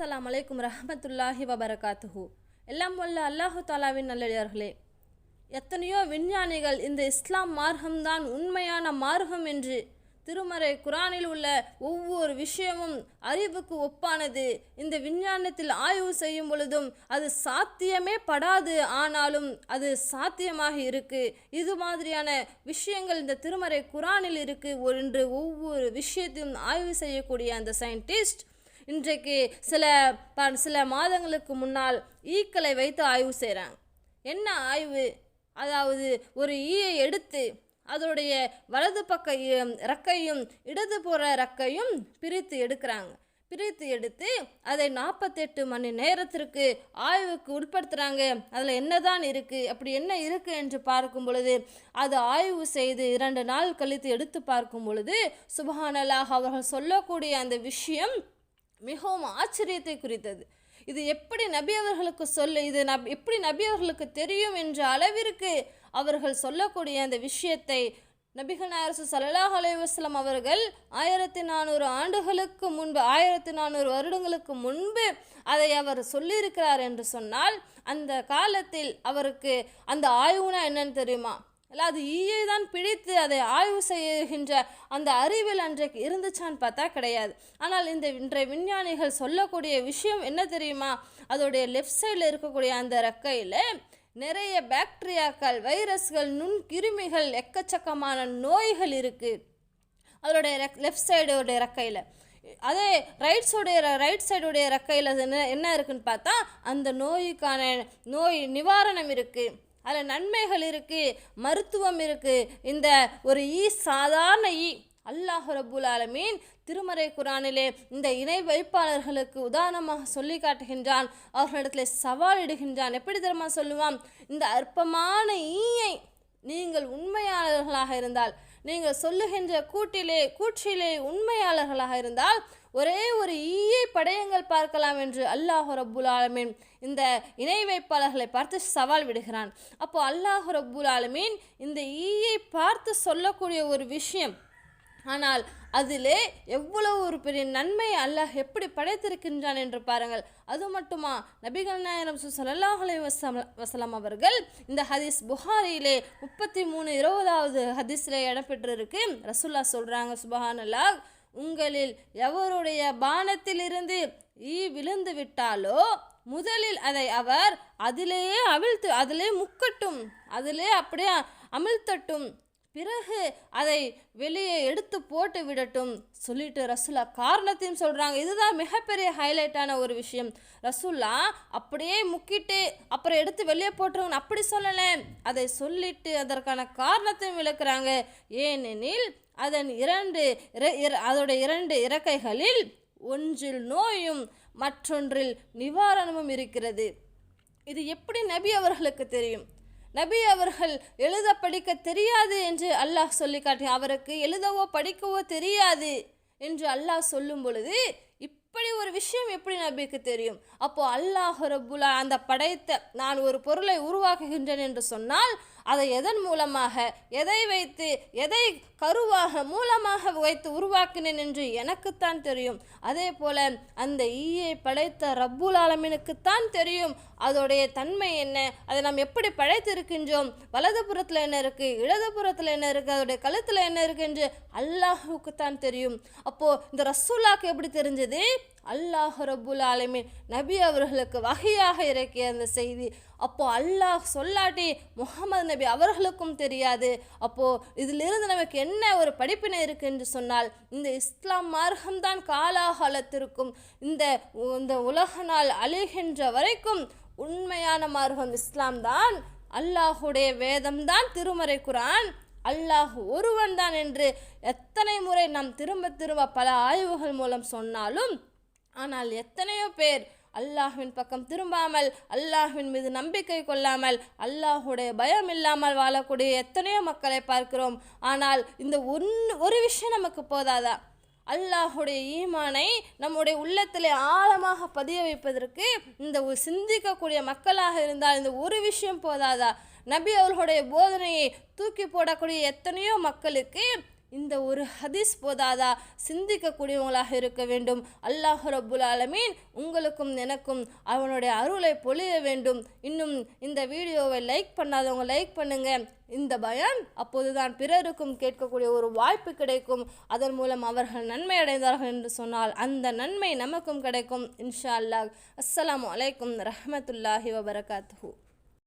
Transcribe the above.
அஸ்லாம் அலைக்கும் ரஹமத்துல்லாஹி வபரகாத்துஹு. எல்லாம் வல்ல அல்லாஹு தாலாவின் நல்லடியார்களே. எத்தனையோ விஞ்ஞானிகள் இந்த இஸ்லாம் மார்க்கம்தான் உண்மையான மார்க்கம் என்று திருமறை குரானில் உள்ள ஒவ்வொரு விஷயமும் அறிவுக்கு ஒப்பானது. இந்த விஞ்ஞானத்தில் ஆய்வு செய்யும் பொழுதும் அது சாத்தியமே படாது. ஆனாலும் அது சாத்தியமாக இருக்கு. இது மாதிரியான விஷயங்கள் இந்த திருமறை குரானில் இருக்கு. ஒன்று ஒவ்வொரு விஷயத்தையும் ஆய்வு செய்யக்கூடிய அந்த சயின்டிஸ்ட் இன்றைக்கு சில ப சில மாதங்களுக்கு முன்னால் ஈக்களை வைத்து ஆய்வு செய்கிறாங்க என்ன ஆய்வு? அதாவது ஒரு ஈயை எடுத்து அதோடைய வலது பக்க இ- ரெக்கையும் இடது புற ரெக்கையும் பிரித்து எடுக்கிறாங்க. பிரித்து எடுத்து அதை நாற்பத்தெட்டு மணி நேரத்திற்கு ஆய்வுக்கு உட்படுத்துகிறாங்க அதில் என்னதான் இருக்குது அப்படி என்ன இருக்குது என்று பார்க்கும் பொழுது அது ஆய்வு செய்து இரண்டு நாள் கழித்து எடுத்து பார்க்கும் பொழுது சுபஹானலாக அவர்கள் சொல்லக்கூடிய அந்த விஷயம் மிகவும் ஆச்சரியத்தை குறித்தது. இது எப்படி நபி அவர்களுக்கு சொல்ல இது நப் எப்படி நபி அவர்களுக்கு தெரியும் என்ற அளவிற்கு அவர்கள் சொல்லக்கூடிய அந்த விஷயத்தை நபிகள் நாயரசு சல்லாஹ் அலைவாஸ்லாம் அவர்கள் ஆயிரத்தி நானூறு ஆண்டுகளுக்கு முன்பு ஆயிரத்தி நானூறு வருடங்களுக்கு முன்பு அதை அவர் சொல்லியிருக்கிறார் என்று சொன்னால் அந்த காலத்தில் அவருக்கு அந்த ஆய்வுனா என்னன்னு தெரியுமா? இல்லை அது ஈயை தான் பிடித்து அதை ஆய்வு செய்கின்ற அந்த அறிவில் அன்றைக்கு இருந்துச்சான்னு பார்த்தா கிடையாது. ஆனால் இந்த இன்றைய விஞ்ஞானிகள் சொல்லக்கூடிய விஷயம் என்ன தெரியுமா? அதோடைய லெஃப்ட் சைடில் இருக்கக்கூடிய அந்த ரெக்கையில் நிறைய பாக்டீரியாக்கள் வைரஸ்கள் நுண்கிருமிகள் எக்கச்சக்கமான நோய்கள் இருக்குது அதோடைய ரெக் லெஃப்ட் சைடோடைய ரெக்கையில். அதே ரைட்ஸோடைய ரைட் சைடுடைய ரெக்கையில் அது என்ன என்ன இருக்குன்னு பார்த்தா அந்த நோய்க்கான நோய் நிவாரணம் இருக்குது அதில் நன்மைகள் இருக்குது மருத்துவம் இருக்குது இந்த ஒரு ஈ சாதாரண ஈ அல்லாஹ் ரபுல் ஆலமீன் திருமறை குரானிலே இந்த இணை வைப்பாளர்களுக்கு உதாரணமாக சொல்லி காட்டுகின்றான். அவர்களிடத்தில் சவால் இடுகின்றான். எப்படி தெரியுமா சொல்லுவான்? இந்த அற்பமான ஈயை நீங்கள் உண்மையாளர்களாக இருந்தால் நீங்கள் சொல்லுகின்ற கூட்டிலே கூற்றிலே உண்மையாளர்களாக இருந்தால் ஒரே ஒரு ஈயை படையங்கள் பார்க்கலாம் என்று அல்லாஹு ரப்புல் ஆலமீன் இந்த இணை வைப்பாளர்களை பார்த்து சவால் விடுகிறான். அப்போ அல்லாஹு ரப்புல் ஆலமீன் இந்த ஈயை பார்த்து சொல்லக்கூடிய ஒரு விஷயம் ஆனால் அதிலே எவ்வளவு ஒரு பெரிய நன்மை அல்லாஹ் எப்படி படைத்திருக்கின்றான் என்று பாருங்கள். அது மட்டுமா? நபிகள் நாயகம் ஸல்லல்லாஹு அலைஹி வசலம் அவர்கள் இந்த ஹதீஸ் புகாரியிலே முப்பத்தி மூணு இருபதாவது ஹதீஸில் இடம்பெற்றிருக்கு. ரசுல்லா சொல்கிறாங்க சுபஹானல்லாஹ் உங்களில் எவருடைய பானத்திலிருந்து ஈ விழுந்து விட்டாலோ முதலில் அதை அவர் அதிலேயே அவிழ்த்து அதிலே முக்கட்டும் அதிலே அப்படியே அமிழ்த்தட்டும் பிறகு அதை வெளியே எடுத்து போட்டு விடட்டும் சொல்லிட்டு ரசுல்லா காரணத்தையும் சொல்கிறாங்க இதுதான் மிகப்பெரிய ஹைலைட்டான ஒரு விஷயம். ரசுல்லா அப்படியே முக்கிட்டு அப்புறம் எடுத்து வெளியே போட்டுருங்க அப்படி சொல்லலை. அதை சொல்லிட்டு அதற்கான காரணத்தையும் விளக்குறாங்க. ஏனெனில் அதன் இரண்டு இர- அதோட இரண்டு இறக்கைகளில் ஒன்றில் நோயும் மற்றொன்றில் நிவாரணமும் இருக்கிறது. இது எப்படி நபி அவர்களுக்கு தெரியும்? நபி அவர்கள் எழுத படிக்க தெரியாது என்று அல்லாஹ் சொல்லி காட்டி அவருக்கு எழுதவோ படிக்கவோ தெரியாது என்று அல்லாஹ் சொல்லும் பொழுது இப்படி ஒரு விஷயம் எப்படி நபிக்கு தெரியும்? அப்போ அல்லாஹ் ரபுல்லா அந்த படைத்த நான் ஒரு பொருளை உருவாக்குகின்றேன் என்று சொன்னால் அதை எதன் மூலமாக எதை வைத்து எதை கருவாக மூலமாக வைத்து உருவாக்கினேன் என்று எனக்குத்தான் தெரியும். அதே போல அந்த ஈயை படைத்த ரப்புல் ஆலமினுக்குத்தான் தெரியும். அதோடைய தன்மை என்ன? அதை நாம் எப்படி படைத்திருக்கின்றோம்? வலதுபுறத்தில் என்ன இருக்குது இடது புறத்தில் என்ன இருக்குது அதோடைய கழுத்தில் என்ன இருக்குது என்று அல்லாஹுக்குத்தான் தெரியும். அப்போது இந்த ரசூல்லாக்கு எப்படி தெரிஞ்சது? அல்லாஹ் ரபுல் ஆலமின் நபி அவர்களுக்கு வகையாக இறக்கிய அந்த செய்தி. அப்போது அல்லாஹ் சொல்லாட்டி முகமது நபி அவர்களுக்கும் தெரியாது. அப்போது இதிலிருந்து நமக்கு என்ன ஒரு படிப்பினை இருக்கு என்று சொன்னால் இந்த இஸ்லாம் மார்க்கம்தான் காலாகாலத்திற்கும் இந்த இந்த உலக நாள் அழிகின்ற வரைக்கும் உண்மையான மார்க்கம் இஸ்லாம் தான் அல்லாஹுடைய வேதம்தான் திருமறை குரான். அல்லாஹ் ஒருவன் தான் என்று எத்தனை முறை நாம் திரும்ப திரும்ப பல ஆய்வுகள் மூலம் சொன்னாலும் ஆனால் எத்தனையோ பேர் அல்லாஹ்வின் பக்கம் திரும்பாமல் அல்லாஹ்வின் மீது நம்பிக்கை கொள்ளாமல் அல்லாஹுடைய பயம் இல்லாமல் வாழக்கூடிய எத்தனையோ மக்களை பார்க்கிறோம். ஆனால் இந்த ஒன்று ஒரு விஷயம் நமக்கு போதாதா? அல்லாஹுடைய ஈமானை நம்முடைய உள்ளத்திலே ஆழமாக பதிய வைப்பதற்கு இந்த ஒரு சிந்திக்கக்கூடிய மக்களாக இருந்தால் இந்த ஒரு விஷயம் போதாதா? நபி அவர்களுடைய போதனையை தூக்கி போடக்கூடிய எத்தனையோ மக்களுக்கு இந்த ஒரு ஹதீஸ் போதாதா? சிந்திக்கக்கூடியவங்களாக இருக்க வேண்டும். அல்லாஹ் ரபுல் ஆலமீன் உங்களுக்கும் எனக்கும் அவனுடைய அருளை பொழிய வேண்டும். இன்னும் இந்த வீடியோவை லைக் பண்ணாதவங்க லைக் பண்ணுங்க. இந்த பயான் அப்போதுதான் பிறருக்கும் கேட்கக்கூடிய ஒரு வாய்ப்பு கிடைக்கும். அதன் மூலம் அவர்கள் நன்மை அடைந்தார்கள் என்று சொன்னால் அந்த நன்மை நமக்கும் கிடைக்கும். இன்ஷா அல்லாஹ். அஸ்லாம் வலைக்கம் ரஹமத்துல்லாஹி வபரகாத்து